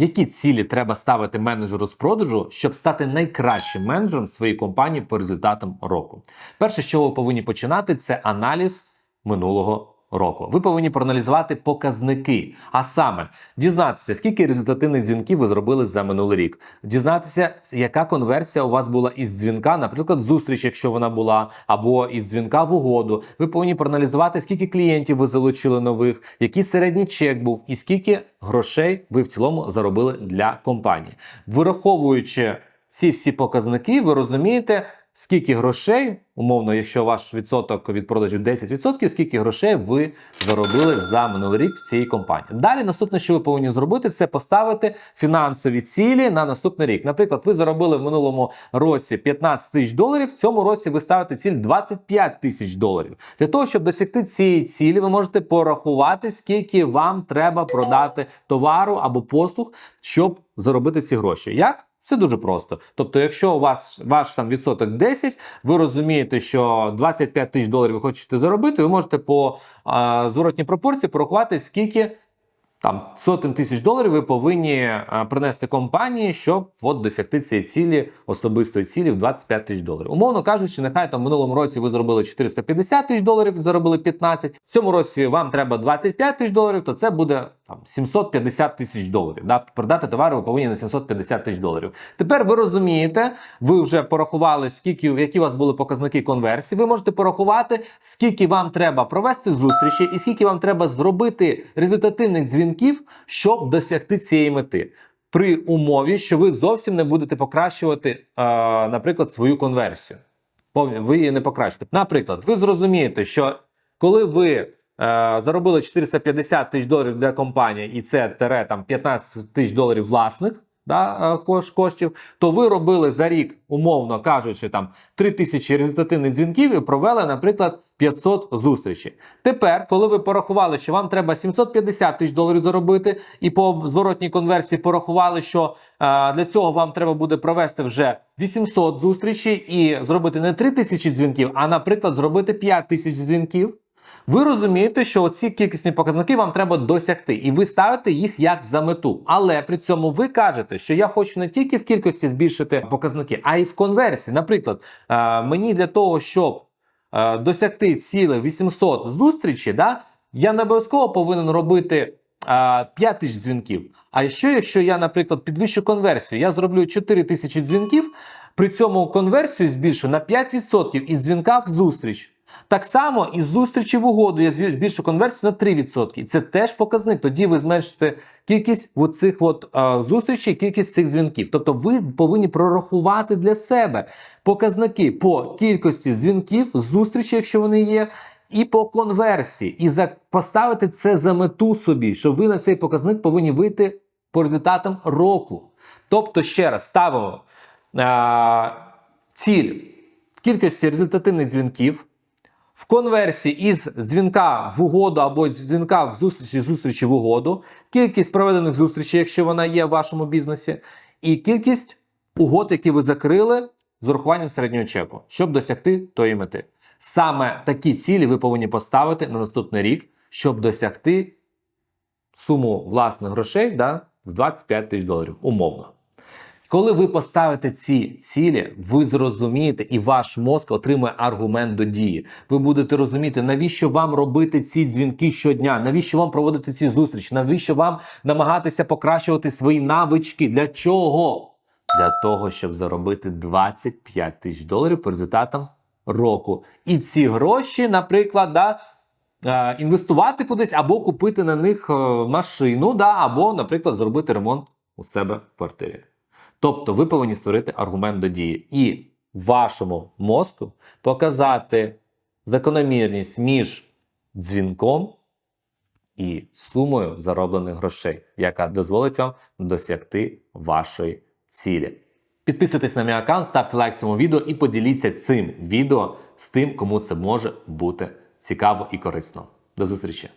Які цілі треба ставити менеджеру з продажу, щоб стати найкращим менеджером своєї компанії по результатам року? Перше, з чого ви повинні починати, це аналіз минулого року. Ви повинні проаналізувати показники, а саме дізнатися, скільки результативних дзвінків ви зробили за минулий рік, дізнатися, яка конверсія у вас була із дзвінка, наприклад, зустріч, якщо вона була, або із дзвінка в угоду. Ви повинні проаналізувати, скільки клієнтів ви залучили нових, який середній чек був, і скільки грошей ви в цілому заробили для компанії. Вираховуючи ці всі показники, ви розумієте. Скільки грошей, умовно, якщо ваш відсоток від продажів 10%, скільки грошей ви заробили за минулий рік в цій компанії? Далі наступне, що ви повинні зробити, це поставити фінансові цілі на наступний рік. Наприклад, ви заробили в минулому році 15 тисяч доларів. В цьому році ви ставите ціль 25 тисяч доларів. Для того, щоб досягти цієї цілі, ви можете порахувати, скільки вам треба продати товару або послуг, щоб заробити ці гроші. Як? Це дуже просто. Тобто, якщо у вас ваш там відсоток 10, ви розумієте, що 25 тисяч доларів ви хочете заробити, ви можете по а, зворотній пропорції порахувати, скільки там сотень тисяч доларів ви повинні а, принести компанії, щоб от досягти цієї цілі, особистої цілі в 25 тисяч доларів. Умовно кажучи, нехай там в минулому році ви зробили 450 тисяч доларів, заробили 15. В цьому році вам треба 25 тисяч доларів, то це буде там 750 тисяч доларів. Да? Продати товари ви повинні на 750 тисяч доларів. Тепер ви розумієте, ви вже порахували, скільки які у вас були показники конверсії. Ви можете порахувати, скільки вам треба провести зустрічі і скільки вам треба зробити результативних дзвінків, щоб досягти цієї мети. При умові, що ви зовсім не будете покращувати, е, наприклад, свою конверсію. Ви її не покращите. Наприклад, ви зрозумієте, що коли ви заробили 450 тисяч доларів для компанії, і це тере там 15 тисяч доларів власних да, е, кош, коштів, то ви робили за рік, умовно кажучи, там 3 тисячі результативних дзвінків і провели, наприклад, 500 зустрічей. Тепер, коли ви порахували, що вам треба 750 тисяч доларів заробити, і по зворотній конверсії порахували, що е, для цього вам треба буде провести вже 800 зустрічей і зробити не 3 тисячі дзвінків, а, наприклад, зробити 5 тисяч дзвінків. Ви розумієте, що ці кількісні показники вам треба досягти, і ви ставите їх як за мету. Але при цьому ви кажете, що я хочу не тільки в кількості збільшити показники, а й в конверсії. Наприклад, е, мені для того, щоб е, досягти ціле 800 зустрічей, да, я не обов'язково повинен робити е, 5 тисяч дзвінків. А що, якщо я, наприклад, підвищу конверсію, я зроблю 4 тисячі дзвінків, при цьому конверсію збільшу на 5% із дзвінка в зустріч. Так само і зустрічі в угоду я збільшу конверсію на 3%. Це теж показник. Тоді ви зменшите кількість оцих от, е, зустрічей, кількість цих дзвінків. Тобто ви повинні прорахувати для себе показники по кількості дзвінків, зустрічей, якщо вони є, і по конверсії. І за, поставити це за мету собі, що ви на цей показник повинні вийти по результатам року. Тобто, ще раз ставимо е, ціль кількості результативних дзвінків в конверсії із дзвінка в угоду або з дзвінка в зустрічі зустрічі в угоду, кількість проведених зустрічей, якщо вона є в вашому бізнесі, і кількість угод, які ви закрили з урахуванням середнього чеку, щоб досягти тої мети. Саме такі цілі ви повинні поставити на наступний рік, щоб досягти суму власних грошей да, в 25 тисяч доларів, умовно. Коли ви поставите ці цілі, ви зрозумієте, і ваш мозк отримує аргумент до дії. Ви будете розуміти, навіщо вам робити ці дзвінки щодня, навіщо вам проводити ці зустрічі, навіщо вам намагатися покращувати свої навички. Для чого? Для того, щоб заробити 25 тисяч доларів по результатам року. І ці гроші, наприклад, да, е, інвестувати кудись або купити на них е, машину, да, або, наприклад, зробити ремонт у себе в квартирі. Тобто ви повинні створити аргумент до дії і вашому мозку показати закономірність між дзвінком і сумою зароблених грошей, яка дозволить вам досягти вашої цілі. Підписуйтесь на мій аккаунт, ставте лайк цьому відео і поділіться цим відео з тим, кому це може бути цікаво і корисно. До зустрічі!